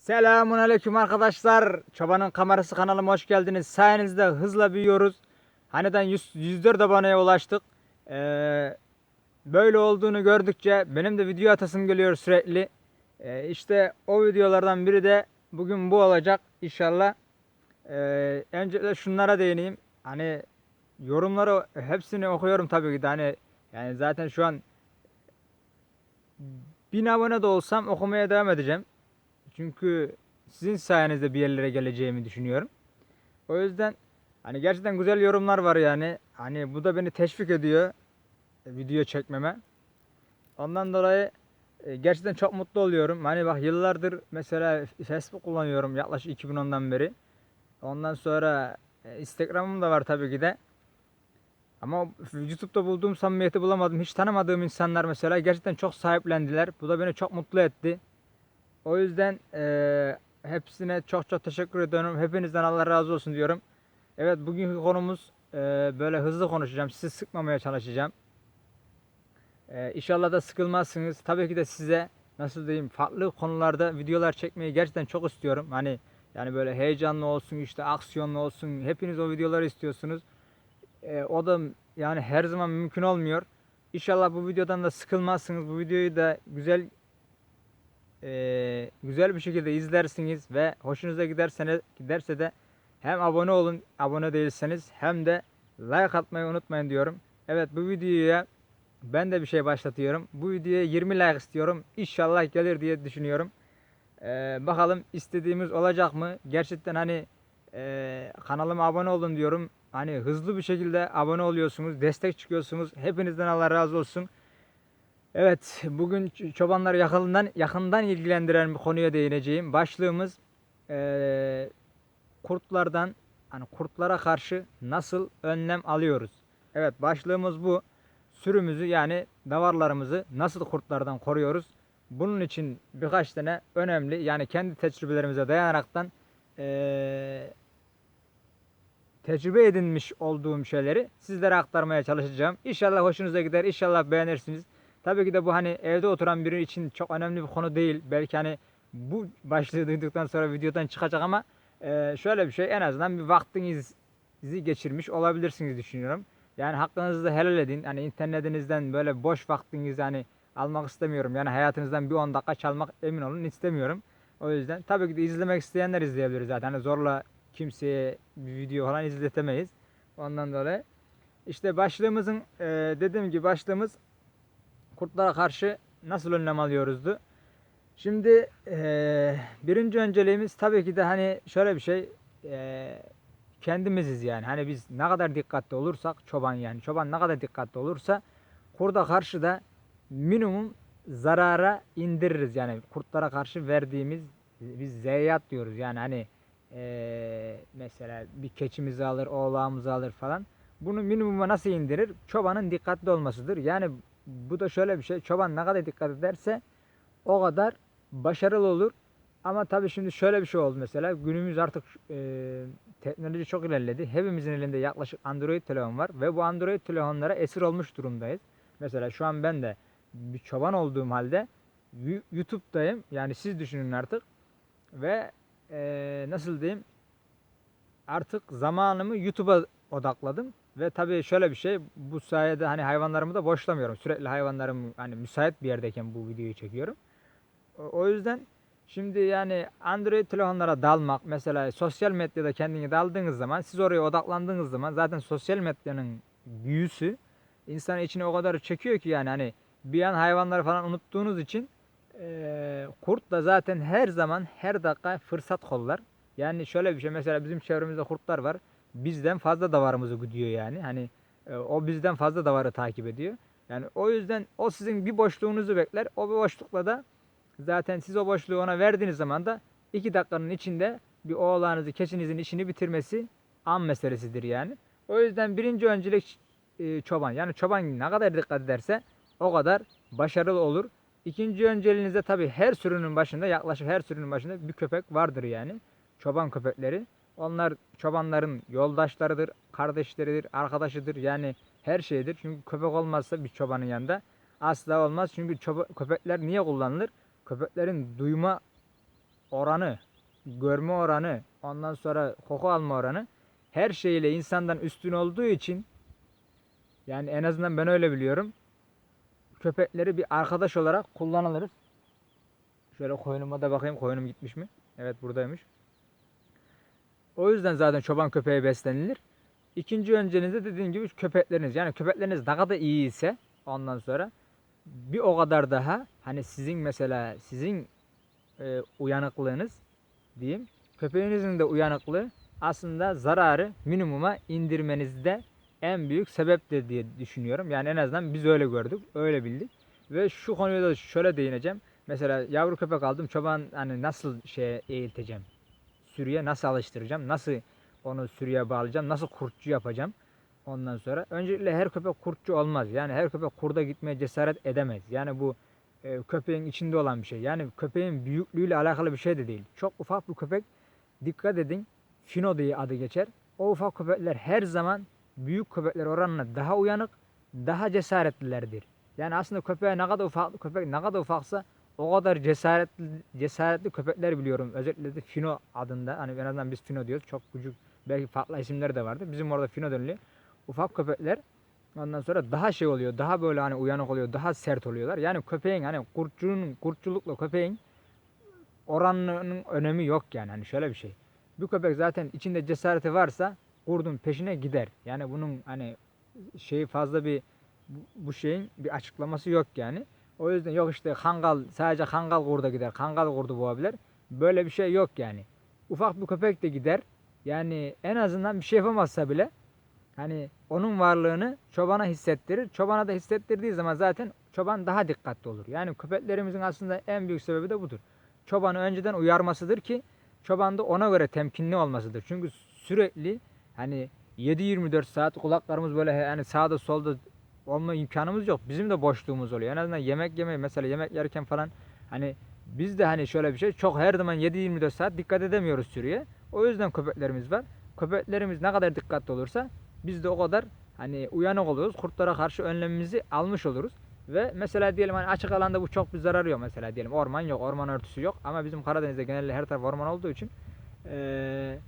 Selamun aleyküm arkadaşlar. Çobanın kamerası kanalıma hoş geldiniz. Sayenizde hızla büyüyoruz. Haneden 100, 104 aboneye ulaştık. Ee, böyle olduğunu gördükçe benim de video atasım geliyor sürekli. Ee, işte o videolardan biri de bugün bu olacak inşallah. Ee, öncelikle şunlara değineyim. Hani yorumları hepsini okuyorum tabii ki de. Hani yani zaten şu an 1000 abone de olsam okumaya devam edeceğim. Çünkü sizin sayenizde bir yerlere geleceğimi düşünüyorum. O yüzden hani gerçekten güzel yorumlar var yani. Hani bu da beni teşvik ediyor e, video çekmeme. Ondan dolayı e, gerçekten çok mutlu oluyorum. Hani bak yıllardır mesela Facebook kullanıyorum yaklaşık 2010'dan beri. Ondan sonra e, Instagram'ım da var tabii ki de. Ama YouTube'da bulduğum samimiyeti bulamadım. Hiç tanımadığım insanlar mesela gerçekten çok sahiplendiler. Bu da beni çok mutlu etti. O yüzden eee, hepsine çok çok teşekkür ediyorum. Hepinizden Allah razı olsun diyorum. Evet bugünkü konumuz eee, böyle hızlı konuşacağım. Sizi sıkmamaya çalışacağım. Eee inşallah da sıkılmazsınız. Tabii ki de size nasıl diyeyim farklı konularda videolar çekmeyi gerçekten çok istiyorum. Hani yani böyle heyecanlı olsun işte aksiyonlu olsun. Hepiniz o videoları istiyorsunuz. Eee, o da yani her zaman mümkün olmuyor. İnşallah bu videodan da sıkılmazsınız. Bu videoyu da güzel eee, güzel bir şekilde izlersiniz ve hoşunuza giderseniz giderse de hem abone olun abone değilseniz hem de like atmayı unutmayın diyorum. Evet bu videoya ben de bir şey başlatıyorum. Bu videoya 20 like istiyorum. İnşallah gelir diye düşünüyorum. Eee, bakalım istediğimiz olacak mı? Gerçekten hani eee, kanalıma abone olun diyorum. Hani hızlı bir şekilde abone oluyorsunuz, destek çıkıyorsunuz. Hepinizden Allah razı olsun. Evet, bugün çobanları yakından yakından ilgilendiren bir konuya değineceğim. Başlığımız eee, kurtlardan hani kurtlara karşı nasıl önlem alıyoruz? Evet, başlığımız bu. Sürümüzü yani davarlarımızı nasıl kurtlardan koruyoruz? Bunun için birkaç tane önemli yani kendi tecrübelerimize dayanaraktan eee, tecrübe edinmiş olduğum şeyleri sizlere aktarmaya çalışacağım. İnşallah hoşunuza gider, inşallah beğenirsiniz. Tabii ki de bu hani evde oturan biri için çok önemli bir konu değil. Belki hani bu başlığı duyduktan sonra videodan çıkacak ama e, şöyle bir şey en azından bir vaktinizi geçirmiş olabilirsiniz düşünüyorum. Yani hakkınızı da helal edin. Hani internetinizden böyle boş vaktinizi hani almak istemiyorum. Yani hayatınızdan bir 10 dakika çalmak emin olun istemiyorum. O yüzden tabii ki de izlemek isteyenler izleyebilir zaten. Hani zorla kimseye bir video falan izletemeyiz. Ondan dolayı işte başlığımızın e, dediğim gibi başlığımız kurtlara karşı nasıl önlem alıyoruzdu. Şimdi eee, birinci önceliğimiz tabii ki de hani şöyle bir şey eee, kendimiziz yani. Hani biz ne kadar dikkatli olursak çoban yani. Çoban ne kadar dikkatli olursa kurda karşı da minimum zarara indiririz. Yani kurtlara karşı verdiğimiz biz zeyyat diyoruz. Yani hani eee, mesela bir keçimizi alır oğlağımızı alır falan. Bunu minimuma nasıl indirir? Çobanın dikkatli olmasıdır. Yani bu da şöyle bir şey. Çoban ne kadar dikkat ederse o kadar başarılı olur. Ama tabii şimdi şöyle bir şey oldu mesela. Günümüz artık e, teknoloji çok ilerledi. Hepimizin elinde yaklaşık Android telefon var ve bu Android telefonlara esir olmuş durumdayız. Mesela şu an ben de bir çoban olduğum halde YouTube'dayım. Yani siz düşünün artık. Ve e, nasıl diyeyim? Artık zamanımı YouTube'a odakladım. Ve tabii şöyle bir şey, bu sayede hani hayvanlarımı da boşlamıyorum. Sürekli hayvanlarım hani müsait bir yerdeyken bu videoyu çekiyorum. O, yüzden şimdi yani Android telefonlara dalmak, mesela sosyal medyada kendini daldığınız zaman, siz oraya odaklandığınız zaman zaten sosyal medyanın büyüsü insanın içine o kadar çekiyor ki yani hani bir an hayvanları falan unuttuğunuz için eee, kurt da zaten her zaman her dakika fırsat kollar. Yani şöyle bir şey mesela bizim çevremizde kurtlar var bizden fazla davarımızı güdüyor yani. Hani e, o bizden fazla davarı takip ediyor. Yani o yüzden o sizin bir boşluğunuzu bekler. O bir boşlukla da zaten siz o boşluğu ona verdiğiniz zaman da iki dakikanın içinde bir oğlanızı, keçinizin işini bitirmesi an meselesidir yani. O yüzden birinci öncelik e, çoban. Yani çoban ne kadar dikkat ederse o kadar başarılı olur. İkinci önceliğinizde tabii her sürünün başında yaklaşık her sürünün başında bir köpek vardır yani. Çoban köpekleri. Onlar çobanların yoldaşlarıdır, kardeşleridir, arkadaşıdır. Yani her şeydir. Çünkü köpek olmazsa bir çobanın yanında asla olmaz. Çünkü köpekler niye kullanılır? Köpeklerin duyma oranı, görme oranı, ondan sonra koku alma oranı her şeyle insandan üstün olduğu için yani en azından ben öyle biliyorum. Köpekleri bir arkadaş olarak kullanılırız. Şöyle koyunuma da bakayım koyunum gitmiş mi? Evet buradaymış. O yüzden zaten çoban köpeği beslenilir. İkinci öncenize dediğim gibi köpekleriniz yani köpekleriniz ne kadar iyi ise ondan sonra bir o kadar daha hani sizin mesela sizin e, uyanıklığınız diyeyim köpeğinizin de uyanıklığı aslında zararı minimuma indirmenizde en büyük sebeptir diye düşünüyorum. Yani en azından biz öyle gördük, öyle bildik. Ve şu konuya da şöyle değineceğim. Mesela yavru köpek aldım. Çoban hani nasıl şeye eğiteceğim? Sürüye nasıl alıştıracağım? Nasıl onu sürüye bağlayacağım? Nasıl kurtçu yapacağım? Ondan sonra öncelikle her köpek kurtçu olmaz. Yani her köpek kurda gitmeye cesaret edemez. Yani bu e, köpeğin içinde olan bir şey. Yani köpeğin büyüklüğüyle alakalı bir şey de değil. Çok ufak bir köpek dikkat edin. Fino diye adı geçer. O ufak köpekler her zaman büyük köpekler oranına daha uyanık, daha cesaretlilerdir. Yani aslında köpeğe ne kadar ufak köpek ne kadar ufaksa o kadar cesaretli cesaretli köpekler biliyorum. Özellikle de Fino adında. Hani en azından biz Fino diyoruz. Çok küçük belki farklı isimleri de vardı. Bizim orada Fino deniliyor. Ufak köpekler ondan sonra daha şey oluyor. Daha böyle hani uyanık oluyor. Daha sert oluyorlar. Yani köpeğin hani kurtçunun kurtçulukla köpeğin oranının önemi yok yani. Hani şöyle bir şey. Bir köpek zaten içinde cesareti varsa kurdun peşine gider. Yani bunun hani şeyi fazla bir bu- bu şeyin bir açıklaması yok yani. O yüzden yok işte kangal sadece kangal kurda gider. Kangal kurdu boğabilir. Böyle bir şey yok yani. Ufak bir köpek de gider. Yani en azından bir şey yapamazsa bile hani onun varlığını çobana hissettirir. Çobana da hissettirdiği zaman zaten çoban daha dikkatli olur. Yani köpeklerimizin aslında en büyük sebebi de budur. Çobanı önceden uyarmasıdır ki çoban da ona göre temkinli olmasıdır. Çünkü sürekli hani 7-24 saat kulaklarımız böyle yani sağda solda olma imkanımız yok. Bizim de boşluğumuz oluyor. En azından yemek yemeyi mesela yemek yerken falan hani biz de hani şöyle bir şey çok her zaman 7-24 saat dikkat edemiyoruz sürüye. O yüzden köpeklerimiz var. Köpeklerimiz ne kadar dikkatli olursa biz de o kadar hani uyanık oluyoruz. Kurtlara karşı önlemimizi almış oluruz. Ve mesela diyelim hani açık alanda bu çok bir zararı yok mesela diyelim orman yok, orman örtüsü yok ama bizim Karadeniz'de genelde her taraf orman olduğu için eee,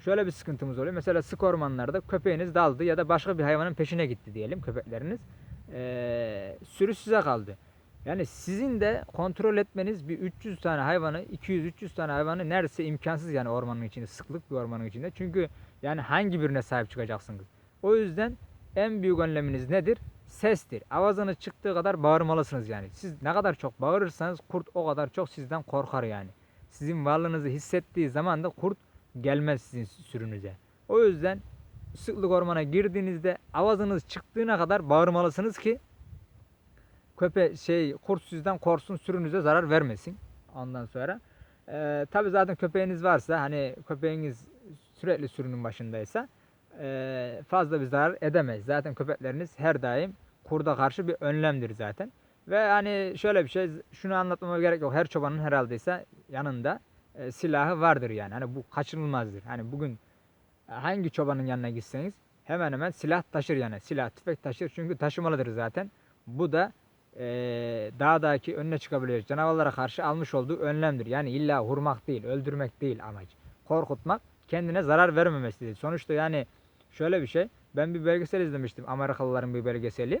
şöyle bir sıkıntımız oluyor. Mesela sık ormanlarda köpeğiniz daldı ya da başka bir hayvanın peşine gitti diyelim köpekleriniz. Eee sürü size kaldı. Yani sizin de kontrol etmeniz bir 300 tane hayvanı, 200-300 tane hayvanı neredeyse imkansız yani ormanın içinde, sıklık bir ormanın içinde. Çünkü yani hangi birine sahip çıkacaksınız? O yüzden en büyük önleminiz nedir? Sestir. Avazınız çıktığı kadar bağırmalısınız yani. Siz ne kadar çok bağırırsanız kurt o kadar çok sizden korkar yani. Sizin varlığınızı hissettiği zaman da kurt gelmez sizin sürünüze. O yüzden sıklık ormana girdiğinizde avazınız çıktığına kadar bağırmalısınız ki köpe şey kurt sizden korksun sürünüze zarar vermesin. Ondan sonra e, tabi zaten köpeğiniz varsa hani köpeğiniz sürekli sürünün başındaysa e, fazla bir zarar edemez. Zaten köpekleriniz her daim kurda karşı bir önlemdir zaten. Ve hani şöyle bir şey şunu anlatmama gerek yok. Her çobanın herhalde ise yanında e, silahı vardır yani. Hani bu kaçınılmazdır. Hani bugün hangi çobanın yanına gitseniz hemen hemen silah taşır yani. Silah tüfek taşır çünkü taşımalıdır zaten. Bu da e, dağdaki önüne çıkabiliyor. Canavarlara karşı almış olduğu önlemdir. Yani illa vurmak değil, öldürmek değil amaç. Korkutmak, kendine zarar vermemesidir. Sonuçta yani şöyle bir şey. Ben bir belgesel izlemiştim. Amerikalıların bir belgeseli.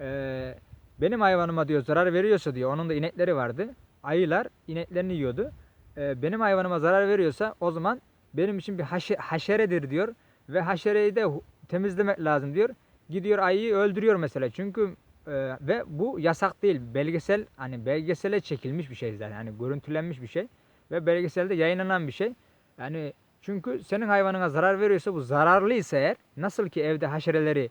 Ee, benim hayvanıma diyor zarar veriyorsa diyor. Onun da inekleri vardı. Ayılar ineklerini yiyordu. Ee, benim hayvanıma zarar veriyorsa o zaman benim için bir haşe- haşeredir diyor. Ve haşereyi de temizlemek lazım diyor. Gidiyor ayıyı öldürüyor mesela. Çünkü e, ve bu yasak değil. Belgesel hani belgesele çekilmiş bir şey zaten. Hani görüntülenmiş bir şey ve belgeselde yayınlanan bir şey. Yani çünkü senin hayvanına zarar veriyorsa bu zararlıysa eğer nasıl ki evde haşereleri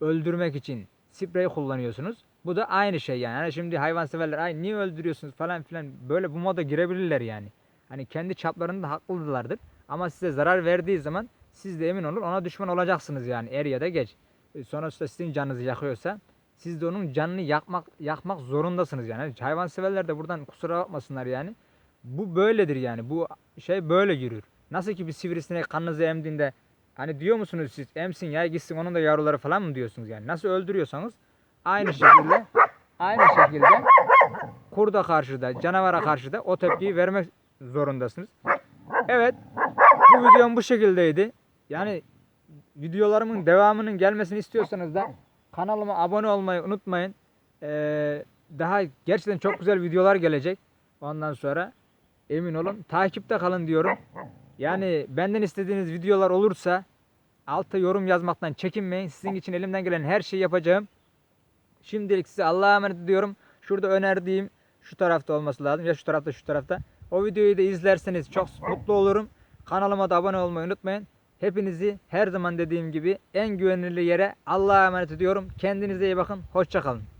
öldürmek için sprey kullanıyorsunuz. Bu da aynı şey yani. Hani şimdi hayvanseverler ay niye öldürüyorsunuz falan filan böyle bu moda girebilirler yani. Hani kendi çaplarında haklılardır. Ama size zarar verdiği zaman siz de emin olun ona düşman olacaksınız yani er ya da geç. E, Sonuçta sizin canınızı yakıyorsa siz de onun canını yakmak yakmak zorundasınız yani. Hayvanseverler de buradan kusura bakmasınlar yani. Bu böyledir yani. Bu şey böyle yürür. Nasıl ki bir sivrisinek kanınızı emdiğinde hani diyor musunuz siz emsin ya gitsin onun da yavruları falan mı diyorsunuz yani. Nasıl öldürüyorsanız aynı şekilde aynı şekilde kurda karşı da canavara karşı da o tepkiyi vermek zorundasınız. Evet. Bu videom bu şekildeydi. Yani videolarımın devamının gelmesini istiyorsanız da kanalıma abone olmayı unutmayın. Ee, daha gerçekten çok güzel videolar gelecek. Ondan sonra emin olun takipte kalın diyorum. Yani benden istediğiniz videolar olursa alta yorum yazmaktan çekinmeyin. Sizin için elimden gelen her şeyi yapacağım. Şimdilik size Allah'a emanet ediyorum. Şurada önerdiğim şu tarafta olması lazım. Ya şu tarafta şu tarafta. O videoyu da izlerseniz çok mutlu olurum. Kanalıma da abone olmayı unutmayın. Hepinizi her zaman dediğim gibi en güvenilir yere Allah'a emanet ediyorum. Kendinize iyi bakın. Hoşçakalın.